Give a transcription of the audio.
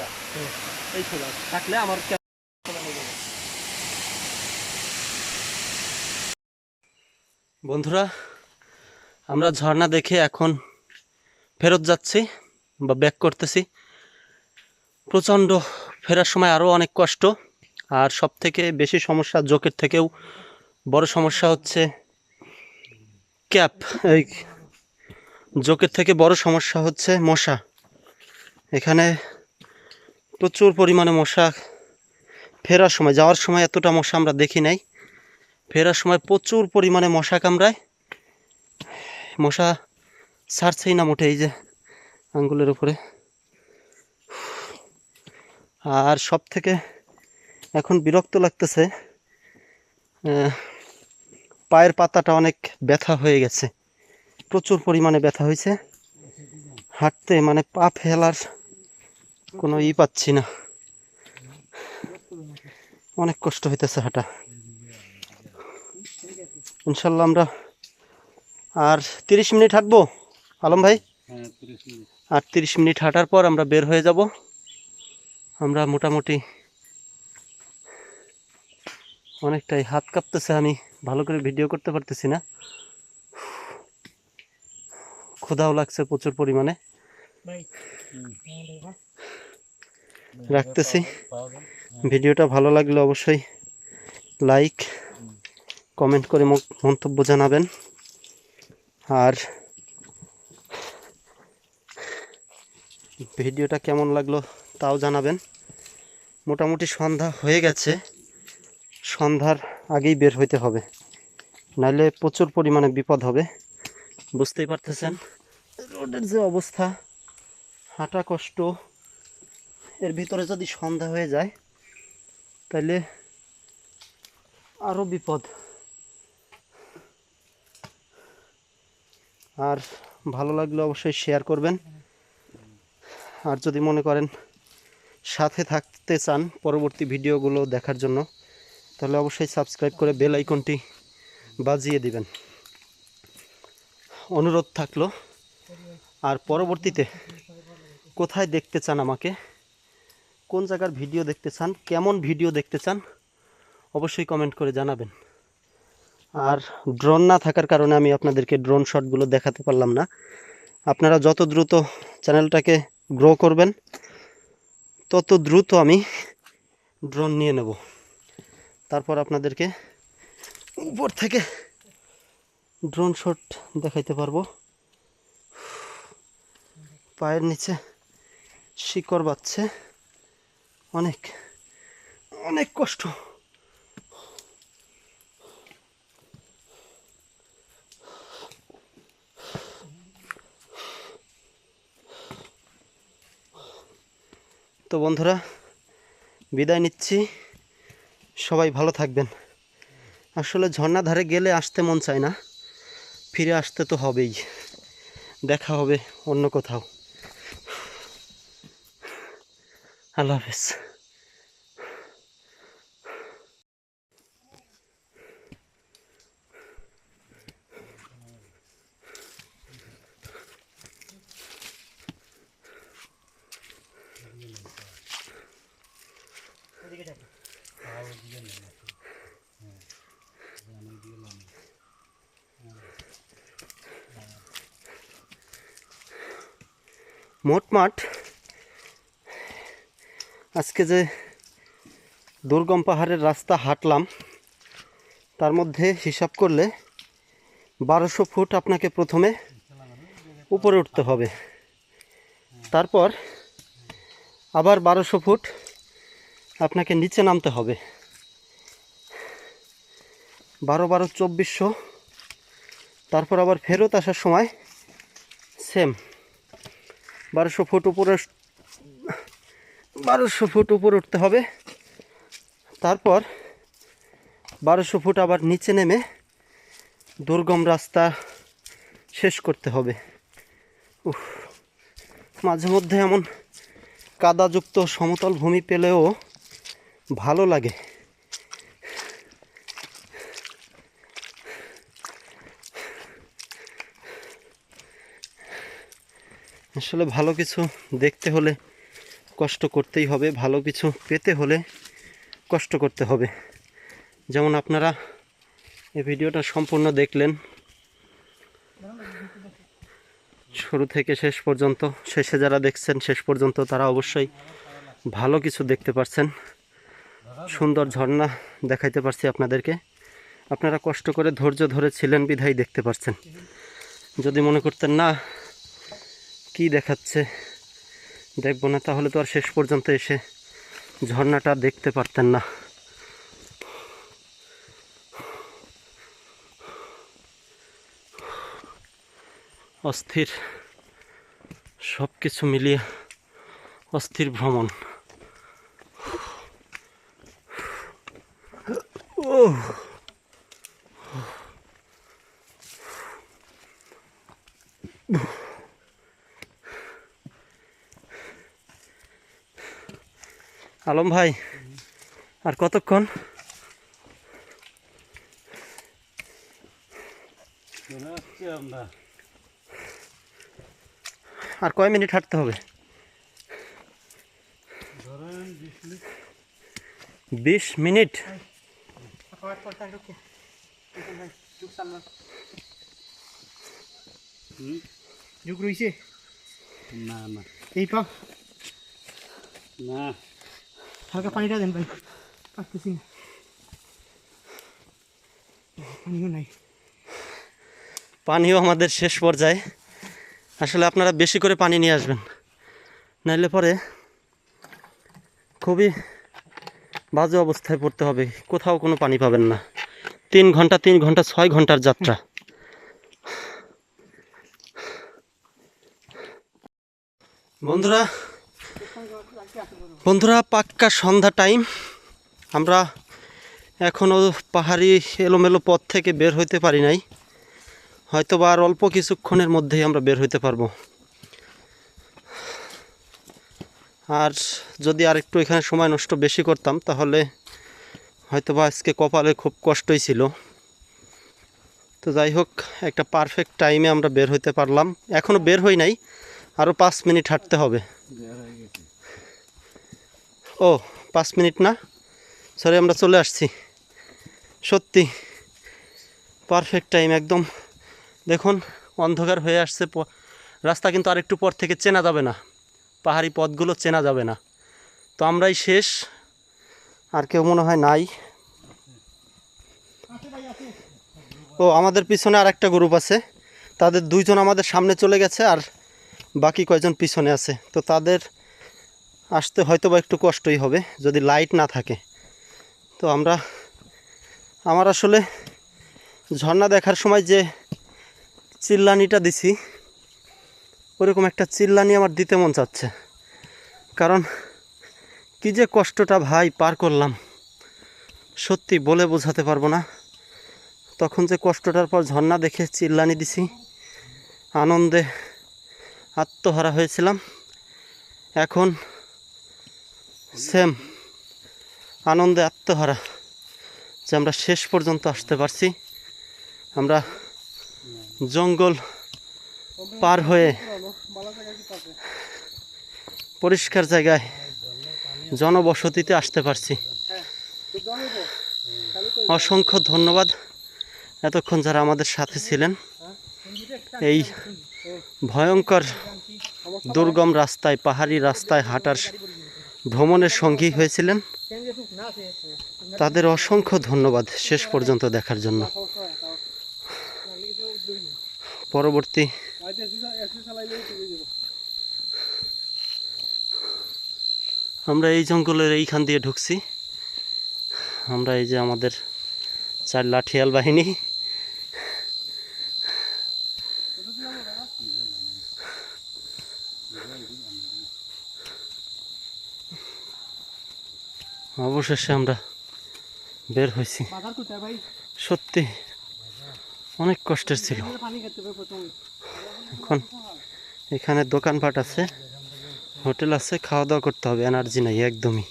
সোজা এই সোজা থাকলে আমার বন্ধুরা আমরা ঝর্ণা দেখে এখন ফেরত যাচ্ছি বা ব্যাক করতেছি। প্রচণ্ড ফেরার সময় আরও অনেক কষ্ট। আর সব থেকে বেশি সমস্যা জোকের থেকেও বড় সমস্যা হচ্ছে ক্যাপ। এই জোকের থেকে বড় সমস্যা হচ্ছে মশা। এখানে প্রচুর পরিমাণে মশা ফেরার সময়, যাওয়ার সময় এতটা মশা আমরা দেখি নাই। ফেরার সময় প্রচুর পরিমাণে মশা কামড়ায়। মশা ছাড়ছেই না মোটে এই যে আঙ্গুলের উপরে। আর সব থেকে এখন বিরক্ত লাগতেছে পায়ের পাতাটা অনেক ব্যথা হয়ে গেছে। প্রচুর পরিমাণে ব্যথা হয়েছে। হাঁটতে মানে পা ফেলার কোনো ই পাচ্ছি না। অনেক কষ্ট হইতেছে হাঁটা। ইনশাল্লাহ আমরা আর তিরিশ মিনিট হাঁটবো? আলম ভাই? আর তিরিশ মিনিট হাঁটার পর আমরা বের হয়ে যাব। আমরা মোটামুটি অনেকটাই হাত কাঁপতেছে আমি ভালো করে ভিডিও করতে পারতেছি না। ক্ষুধাও লাগছে প্রচুর পরিমাণে। রাখতেছি। ভিডিওটা ভালো লাগলে অবশ্যই লাইক কমেন্ট করে মন্তব্য জানাবেন। আর ভিডিওটা কেমন লাগল তাও জানাবেন। মোটামুটি সন্ধ্যা হয়ে গেছে। সন্ধ্যার আগেই বের হইতে হবে। নাহলে প্রচুর পরিমাণে বিপদ হবে। বুঝতেই পারতেছেন। রোডের যে অবস্থা, হাঁটা কষ্ট এর ভিতরে যদি সন্ধ্যা হয়ে যায়, তাহলে আরও বিপদ। আর ভালো লাগলে অবশ্যই শেয়ার করবেন। আর যদি মনে করেন সাথে থাকতে চান পরবর্তী ভিডিওগুলো দেখার জন্য, তাহলে অবশ্যই সাবস্ক্রাইব করে বেল আইকনটি বাজিয়ে দিবেন। অনুরোধ থাকল, আর পরবর্তীতে কোথায় দেখতে চান আমাকে কোন জায়গার ভিডিও দেখতে চান, কেমন ভিডিও দেখতে চান, অবশ্যই কমেন্ট করে জানাবেন। আর ড্রোন না থাকার কারণে আমি আপনাদেরকে ড্রোন শটগুলো দেখাতে পারলাম না। আপনারা যত দ্রুত চ্যানেলটাকে গ্রো করবেন, তত দ্রুত আমি ড্রোন নিয়ে নেব। তারপর আপনাদেরকে উপর থেকে ড্রোন শট দেখাইতে পারব। পায়ের নিচে শিকড় বাচ্ছে অনেক অনেক কষ্ট। তো বন্ধুরা, বিদায় নিচ্ছি। সবাই ভালো থাকবেন। আসলে ঝর্ণা ধারে গেলে আসতে মন চায় না, ফিরে আসতে তো হবেই। দেখা হবে অন্য কোথাও। আল্লাহ হাফেজ। মোটমাট আজকে যে দুর্গম পাহাড়ের রাস্তা হাঁটলাম, তার মধ্যে হিসাব করলে বারোশো ফুট আপনাকে প্রথমে উপরে উঠতে হবে। তারপর আবার বারোশো ফুট আপনাকে নিচে নামতে হবে। বারো বারো চব্বিশশো, তারপর আবার ফেরত আসার সময় সেম বারোশো ফুট উপরে বারোশো ফুট উপরে উঠতে হবে। তারপর বারোশো ফুট আবার নিচে নেমে দুর্গম রাস্তা শেষ করতে হবে। উফ, মাঝে মধ্যে এমন কাদাযুক্ত সমতল ভূমি পেলেও ভালো লাগে। আসলে ভালো কিছু দেখতে হলে কষ্ট করতেই হবে, ভালো কিছু পেতে হলে কষ্ট করতে হবে। যেমন আপনারা এই ভিডিওটা সম্পূর্ণ দেখলেন। শুরু থেকে শেষ পর্যন্ত, শেষে যারা দেখছেন, শেষ পর্যন্ত তারা অবশ্যই ভালো কিছু দেখতে পারছেন। সুন্দর ঝর্ণা দেখাইতে পারছি আপনাদেরকে। আপনারা কষ্ট করে ধৈর্য ধরে ছিলেন বিধাই দেখতে পারছেন। যদি মনে করতেন, না, কি দেখাচ্ছে? দেখব না, তাহলে তো আর শেষ পর্যন্ত এসে ঝর্ণাটা দেখতে পারতেন না। অস্থির সব কিছু মিলিয়ে অস্থির ভ্রমণ। ও আলম ভাই আর কতক্ষণ? আর কয় মিনিট হাঁটতে হবে? বিশ মিনিট। যুগ না না এই পাও না। হালকা পানিটা দেন ভাই। পারতেছি না। পানিও নাই। পানিও আমাদের শেষ পর্যায়ে। আসলে আপনারা বেশি করে পানি নিয়ে আসবেন। নাইলে পরে খুবই বাজে অবস্থায় পড়তে হবে। কোথাও কোনো পানি পাবেন না। তিন ঘণ্টা তিন ঘণ্টা, ছয় ঘণ্টার যাত্রা। বন্ধুরা বন্ধুরা, পাক্কা সন্ধ্যা টাইম আমরা এখনও পাহাড়ি এলোমেলো পথ থেকে বের হইতে পারি নাই। হয়তো বা আর অল্প কিছুক্ষণের মধ্যেই আমরা বের হইতে পারব। আর যদি আর একটু এখানে সময় নষ্ট বেশি করতাম, তাহলে হয়তো বা আজকে কপালে খুব কষ্টই ছিল। তো যাই হোক, একটা পারফেক্ট টাইমে আমরা বের হইতে পারলাম। এখনও বের হই নাই আরও পাঁচ মিনিট হাঁটতে হবে। ও, পাঁচ মিনিট না? সরি আমরা চলে আসছি। সত্যি পারফেক্ট টাইম একদম। দেখুন, অন্ধকার হয়ে আসছে রাস্তা কিন্তু আরেকটু পর থেকে চেনা যাবে না। পাহাড়ি পথগুলো চেনা যাবে না। তো আমরাই শেষ। আর কেউ মনে হয় নাই? ও, আমাদের পিছনে আর একটা গ্রুপ আছে। তাদের দুইজন আমাদের সামনে চলে গেছে আর বাকি কয়জন পিছনে আছে। তো তাদের আসতে হয়তো বা একটু কষ্টই হবে, যদি লাইট না থাকে। তো আমরা, আমার আসলে ঝর্ণা দেখার সময় যে চিল্লানিটা দিছি, ওরকম একটা চিল্লানি আমার দিতে মন চাচ্ছে। কারণ কি যে কষ্টটা ভাই পার করলাম, সত্যি বলে বোঝাতে পারব না। তখন যে কষ্টটার পর ঝর্ণা দেখে চিল্লানি দিছি, আনন্দে আত্মহারা হয়েছিলাম। এখন সেম আনন্দে আত্মহারা যে আমরা শেষ পর্যন্ত আসতে পারছি। আমরা জঙ্গল পার হয়ে পরিষ্কার জায়গায় জনবসতিতে আসতে পারছি। অসংখ্য ধন্যবাদ এতক্ষণ যারা আমাদের সাথে ছিলেন। এই ভয়ঙ্কর দুর্গম রাস্তায়, পাহাড়ি রাস্তায় হাঁটার ভ্রমণের সঙ্গী হয়েছিলেন। তাদের অসংখ্য ধন্যবাদ শেষ পর্যন্ত দেখার জন্য। পরবর্তী আমরা এই জঙ্গলের এইখান দিয়ে ঢুকছি। আমরা এই যে আমাদের চার লাঠিয়াল বাহিনী অবশেষে আমরা বের হয়েছি। সত্যি অনেক কষ্টের ছিল। এখন এখানে দোকানপাট আছে হোটেল আছে খাওয়া দাওয়া করতে হবে এনার্জি নাই একদমই।